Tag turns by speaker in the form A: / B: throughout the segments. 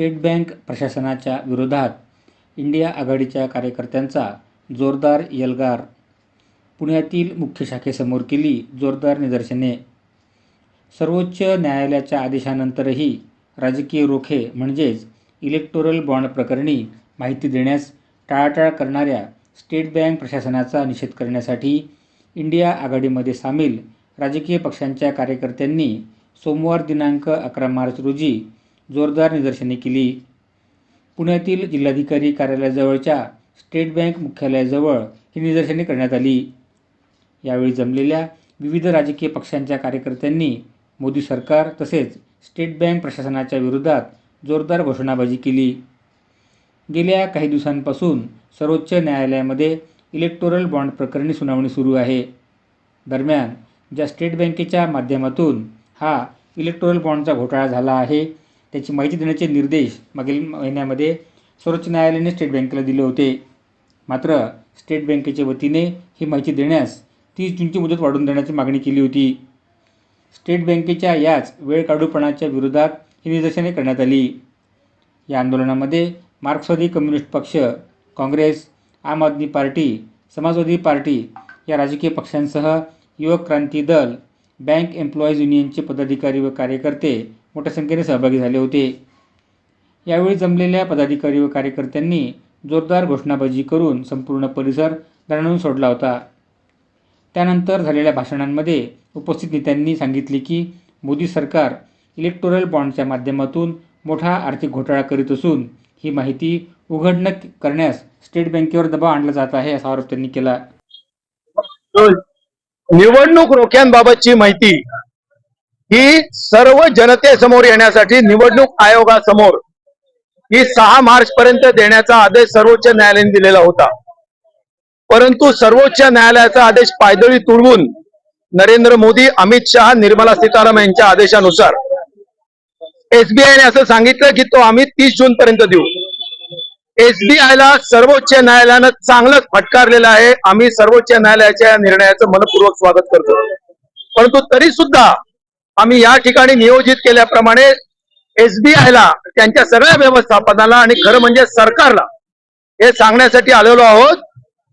A: State bank प्रशासनाच्या विरोधात India आघाडीच्या कार्यकर्त्यांचा जोरदार यलगार. पुण्यातील मुख्य शाखेसमोर केली जोरदार निदर्शने. सर्वोच्च न्यायालयाच्या आदेशानंतरही राजकीय रोखे म्हणजेच इलेक्टोरल बॉन्ड प्रकरणी माहिती देण्यास टाळाटाळ करणाऱ्या स्टेट बँक प्रशासनाचा निषेध करण्यासाठी इंडिया आघाडीमध्ये सामील राजकीय पक्षांच्या कार्यकर्त्यांनी सोमवार दिनांक अकरा मार्च रोजी जोरदार निदर्शने केली. पुण्यातील जिल्हाधिकारी कार्यालयाजवळच्या स्टेट बँक मुख्यालयाजवळ ही निदर्शने करण्यात आली. यावेळी जमलेल्या विविध राजकीय पक्षांच्या कार्यकर्त्यांनी मोदी सरकार तसेच स्टेट बँक प्रशासनाच्या विरोधात जोरदार घोषणाबाजी केली. गेल्या काही दिवसांपासून सर्वोच्च न्यायालयामध्ये इलेक्टोरल बॉन्ड प्रकरणी सुनावणी सुरू आहे. दरम्यान ज्या स्टेट बँकेच्या माध्यमातून हा इलेक्टोरल बॉन्डचा घोटाळा झाला आहे त्याची माहिती देण्याचे निर्देश मागील महिन्यामध्ये सर्वोच्च न्यायालयाने स्टेट बँकेला दिले होते. मात्र स्टेट बँकेच्या वतीने ही माहिती देण्यास तीस जूनची मुदत वाढवून देण्याची मागणी केली होती. स्टेट बँकेच्या याच वेळकाढूपणाच्या विरोधात ही निदर्शने करण्यात आली. या आंदोलनामध्ये मार्क्सवादी कम्युनिस्ट पक्ष काँग्रेस आम आदमी पार्टी समाजवादी पार्टी या राजकीय पक्षांसह युवक क्रांती दल बँक एम्प्लॉईज युनियनचे पदाधिकारी व कार्यकर्ते मोठ्या संख्येने सहभागी झाले होते. यावेळी जमलेल्या पदाधिकारी व कार्यकर्त्यांनी जोरदार घोषणाबाजी करून संपूर्ण परिसर दणाणून सोडला होता. त्यानंतर झालेल्या भाषणांमध्ये उपस्थित नेत्यांनी सांगितले की मोदी सरकार इलेक्टोरल बॉन्डच्या माध्यमातून मोठा आर्थिक घोटाळा करीत असून ही माहिती उघड न करण्यास स्टेट बँकेवर दबाव आणला जात आहे असा आरोप त्यांनी केला.
B: निवडणूक रोख्यांबाबतची माहिती ही सर्व जनतेसमोर येण्यासाठी निवडणूक आयोगासमोर ही सहा मार्च पर्यंत देण्याचा आदेश सर्वोच्च न्यायालयाने दिलेला होता. परंतु सर्वोच्च न्यायालयाचा आदेश पायदळी तुडवून नरेंद्र मोदी अमित शहा निर्मला सीतारामन यांच्या आदेशानुसार एसबीआयने असं सांगितलं की तो आम्ही तीस जून पर्यंत देऊ. एसबीआयला सर्वोच्च न्यायालयानं चांगलंच फटकारलेलं आहे. आम्ही सर्वोच्च न्यायालयाच्या या निर्णयाचं मनपूर्वक स्वागत करतो. परंतु तरी सुद्धा आम्ही या ठिकाणी नियोजित केल्याप्रमाणे एसबीआयला त्यांच्या सगळ्या व्यवस्थापनाला आणि खरं म्हणजे सरकारला हे सांगण्यासाठी आलेलो आहोत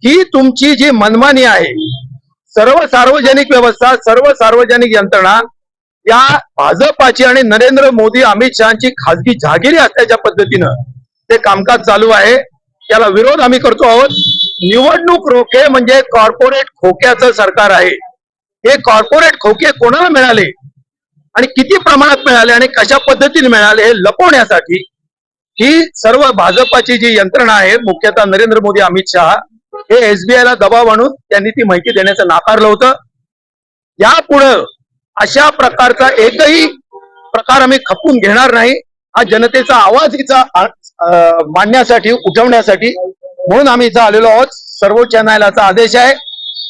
B: की तुमची जी मनमानी आहे सर्व सार्वजनिक व्यवस्था सर्व सार्वजनिक यंत्रणा या भाजपाची आणि नरेंद्र मोदी अमित शहाची खासगी जहागिरी असल्याच्या पद्धतीनं ते कामकाज चालू आहे त्याला विरोध आम्ही करतो आहोत. निवडणूक रोखे म्हणजे कॉर्पोरेट खोक्याचं सरकार आहे. हे कॉर्पोरेट खोके कोणाला मिळाले? आणि किती प्रमाणात मिळाले आणि कशा पद्धतीने मिळाले हे लपवण्यासाठी ही सर्व भाजपाची जी यंत्रणा आहे मुख्यतः नरेंद्र मोदी अमित शहा हे एसबीआय ला दबाव आणून त्यांनी ती माहिती देण्याचं नाकारलं होतं. यापुढं अशा प्रकारचा एकही प्रकार आम्ही खपून घेणार नाही. हा जनतेचा आवाज हिचा मांडण्यासाठी उठवण्यासाठी म्हणून आम्ही इथं आलेलो आहोत. सर्वोच्च न्यायालयाचा आदेश आहे.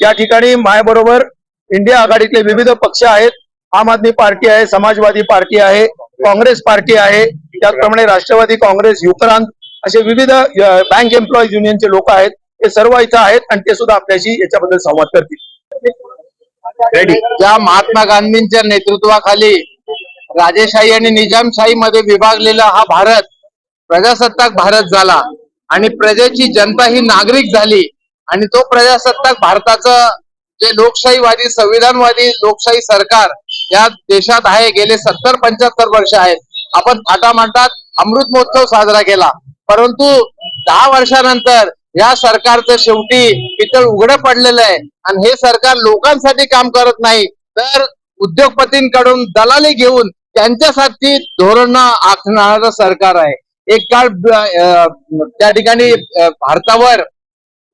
B: या ठिकाणी माझ्याबरोबर इंडिया आघाडीतले विविध पक्ष आहेत. आम आदमी पार्टी आहे समाजवादी पार्टी आहे काँग्रेस पार्टी आहे त्याचप्रमाणे राष्ट्रवादी काँग्रेस युक्रांत असे विविध बँक एम्प्लॉईज युनियनचे लोक आहेत ते सर्व इथं आहेत आणि ते सुद्धा आपल्याशी याच्याबद्दल संवाद करतील. रेडी
C: ज्या महात्मा गांधींच्या नेतृत्वाखाली राजेशाही आणि निजामशाही मध्ये विभागलेला हा भारत प्रजासत्ताक भारत झाला आणि प्रजेची जनता ही नागरिक झाली आणि तो प्रजासत्ताक भारताचं जे लोकशाहीवादी संविधानवादी लोकशाही सरकार या देशात आहे गेले सत्तर पंच्याहत्तर वर्ष आहेत. आपण थाटामाटात अमृत महोत्सव साजरा केला. परंतु दहा वर्षानंतर या सरकारचं शेवटी पितळ उघडं पडलेलं आहे. आणि हे सरकार लोकांसाठी काम करत नाही. तर उद्योगपतींकडून दलाली घेऊन त्यांच्यासाठी धोरण आखणारं सरकार आहे. एक काळ त्या ठिकाणी भारतावर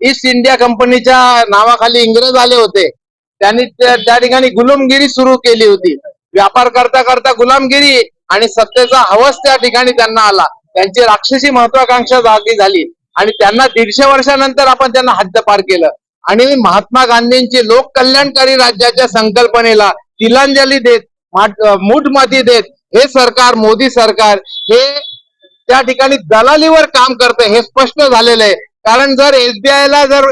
C: ईस्ट इंडिया कंपनीच्या नावाखाली इंग्रज आले होते. त्यांनी त्या ठिकाणी गुलामगिरी सुरू केली होती. व्यापार करता करता गुलामगिरी आणि सत्तेचा हवस त्या ठिकाणी त्यांना आला. त्यांची राक्षसी महत्वाकांक्षा जागी झाली. आणि त्यांना दीडशे वर्षानंतर आपण त्यांना हद्दपार केलं. आणि महात्मा गांधींची लोक कल्याणकारी राज्याच्या संकल्पनेला तिलांजली देत माट- देत हे सरकार मोदी सरकार हे त्या ठिकाणी दलालीवर काम करते हे स्पष्ट झालेलं आहे. कारण जर एसबीआय ला जर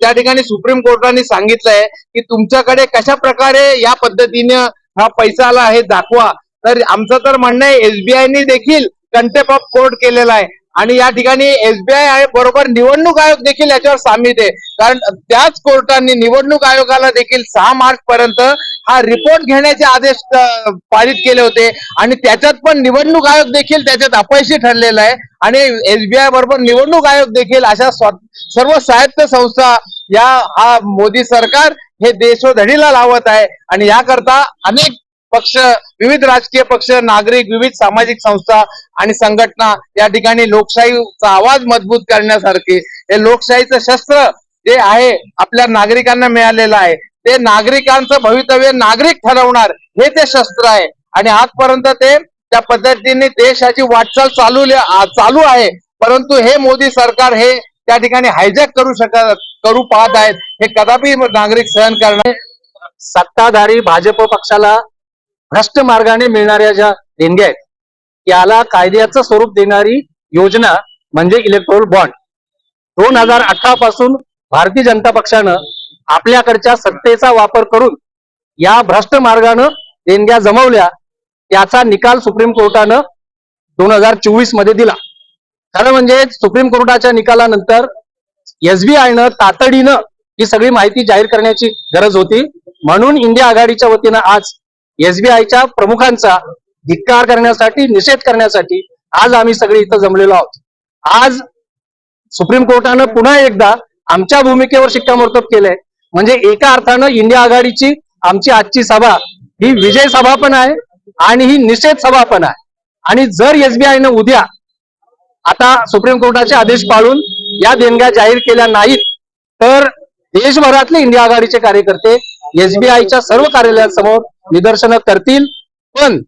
C: त्या ठिकाणी सुप्रीम कोर्टाने सांगितलंय की तुमच्याकडे कशा प्रकारे या पद्धतीने हा पैसा आला हे दाखवा तर आमचं तर म्हणणं आहे एसबीआयनी देखील कंटेप ऑफ कोर्ट केलेला आहे. आणि या ठिकाणी एसबीआय बरोबर निवडणूक आयोग देखील याच्यावर सामील आहे. कारण त्याच कोर्टाने निवडणूक आयोगाला देखील सहा मार्च पर्यंत हा रिपोर्ट घेण्याचे आदेश पारित केले होते. आणि त्याच्यात पण निवडणूक आयोग देखील त्याच्यात अपयशी ठरलेला आहे. आणि एसबीआय बरोबर निवडणूक आयोग देखील अशा स्वा- सर्व स्वायत्त संस्था या हा मोदी सरकार हे देशोधडीला लावत आहे. आणि याकरता अनेक पक्ष विविध राजकीय पक्ष नागरिक विविध सामाजिक संस्था आणि संघटना या ठिकाणी लोकशाहीचा आवाज मजबूत करण्यासारखे हे लोकशाहीचं शस्त्र जे आहे आपल्या नागरिकांना मिळालेलं आहे. ते नागरिकांचं भवितव्य नागरिक ठरवणार हे ते शस्त्र आहे. आणि आजपर्यंत ते त्या पद्धतीने देशाची वाटचाल चालू चालू आहे. परंतु हे मोदी सरकार हे त्या ठिकाणी हायजॅक करू शकत करू पाहत आहेत. हे कदापि नागरिक सहन करणार
D: सत्ताधारी भाजप पक्षाला भ्रष्ट मार्गाने मिळणाऱ्या ज्या देणग्या आहेत याला कायद्याचं स्वरूप देणारी योजना म्हणजे इलेक्ट्रोल बॉन्ड दोन हजार अठरा पासून भारतीय जनता पक्षानं आपल्याकडच्या सत्तेचा वापर करून या भ्रष्ट मार्गानं देणग्या जमवल्या त्याचा निकाल सुप्रीम कोर्टानं दोन हजार चोवीसमध्ये दिला. खरं म्हणजे सुप्रीम कोर्टाच्या निकालानंतर एसबीआयनं तातडीनं ही सगळी माहिती जाहीर करण्याची गरज होती. म्हणून इंडिया आघाडीच्या वतीनं आज एसबीआयच्या प्रमुखांचा धिक्कार करण्यासाठी निषेध करण्यासाठी आज आम्ही सगळे इथं जमलेलो आहोत. आज सुप्रीम कोर्टानं पुन्हा एकदा आमच्या भूमिकेवर शिक्कामोर्तब केलंय. म्हणजे एका अर्थानं इंडिया आघाडीची आमची आजची सभा ही विजय सभा पण आहे आणि ही निषेध सभा पण आहे. आणि जर एसबीआयनं उद्या आता सुप्रीम कोर्टाचे आदेश पाळून या देणग्या जाहीर केल्या नाहीत तर देशभरातले इंडिया आघाडीचे कार्यकर्ते एसबीआयच्या सर्व कार्यालयांसमोर निदर्शनं करतील पण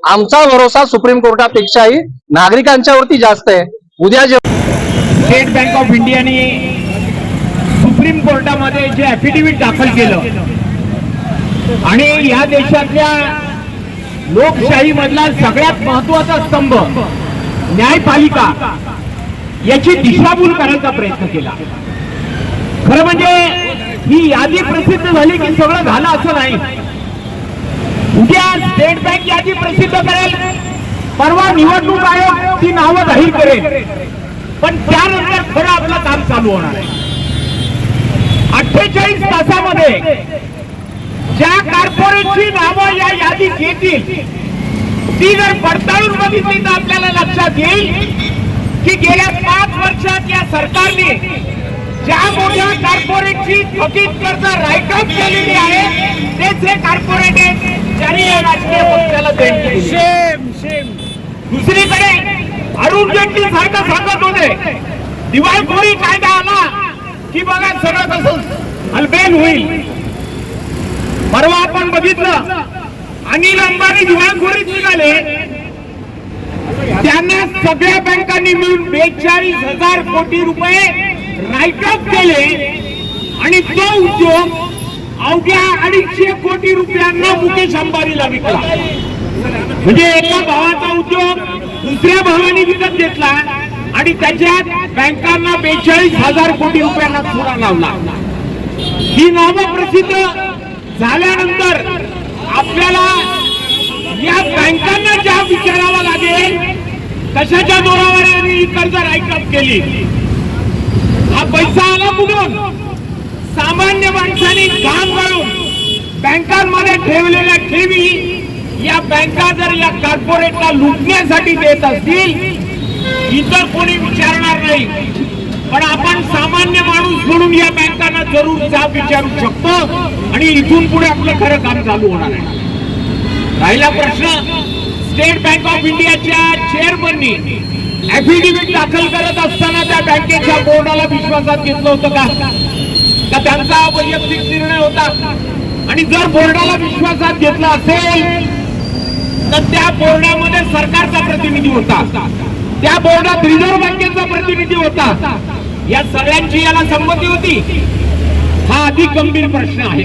D: आमचा भरोसा सुप्रीम कोर्टापेक्षाही नागरिकांच्यावरती जास्त आहे. उद्या जे
E: स्टेट बँक ऑफ इंडियाने सुप्रीम कोर्टामध्ये जे ऍफिडेव्हिट दाखल केलं आणि या देशातल्या लोकशाही मधला सगळ्यात महत्त्वाचा स्तंभ न्यायपालिका याची दिशाभूल करायचा प्रयत्न केला. खरं म्हणजे ही यादी प्रसिद्ध झाली की सगळं झालं असं नाही. उद्या स्टेट बँक यादी प्रसिद्ध करेल. परवा निवडणूक आयोग ती नावं जाहीर करेल. पण त्यानंतर खरं आपलं काम चालू होणार आहे. अठ्ठेचाळीस तासामध्ये ज्या कॉर्पोरेटची नावं या यादीत येतील ती जर पडताळून बघितली तर आपल्याला लक्षात येईल की गेल्या पाच वर्षात या सरकारने ज्या मोठ्या कॉर्पोरेटची थकीत कर्ज राईट ऑफ केलेली आहे तेच हे कॉर्पोरेट ज्यांनी या राजकीय पक्षाला देणगी दिली. दुसरीकडे अरुण जेटली सारखं सांगत होते. दिवाळखोरी कायदा आला की बघा सगळं कसं हलबेल होईल. परवा आपण बघितलं अनिल अंबानी दिवाळखोरीत निघाले. त्यांना सगळ्या बँकांनी मिळून बेचाळीस हजार कोटी रुपये राईट ऑफ केले. आणि तो उद्योग अवघ्या अडीचशे कोटी रुपयांना मुकेश अंबानीला विकला. म्हणजे एका भावाचा उद्योग दुसऱ्या भावाने विकत घेतला आणि त्याच्यात बँकांना बेचाळीस हजार कोटी रुपयांना चुरा लावला. ही नावं प्रसिद्ध झाल्यानंतर आपल्याला या बँकांना ज्या विचारावा लागेल कशाच्या जोरावर यांनी ही कर्ज राईटअप केली हा पैसा आला कुठून? सामान्य माणसाने काम करून बँकांमध्ये ठेवलेल्या ठेवी या बँका जर या कॉर्पोरेटला लुटण्यासाठी देत असतील इतर कोणी विचारणार नाही. पण आपण सामान्य माणूस म्हणून या बँकांना जरूर जाब विचारू शकतो आणि इथून पुढे आपलं खरं काम चालू होणार आहे. राहिला प्रश्न स्टेट बँक ऑफ इंडियाच्या चेअरमननी ऍफिडेव्हिट दाखल करत असताना त्या बँकेच्या बोर्डाला विश्वासात घेतलं होतं का? का त्यांचा वैयक्तिक निर्णय होता. आणि जर बोर्डाला विश्वासात घेतला असेल तर त्या बोर्डामध्ये सरकारचा प्रतिनिधी होता. त्या बोर्डात रिझर्व्ह बँकेचा प्रतिनिधी होता. या सगळ्यांची याला संमती होती. हा अधिक गंभीर प्रश्न आहे.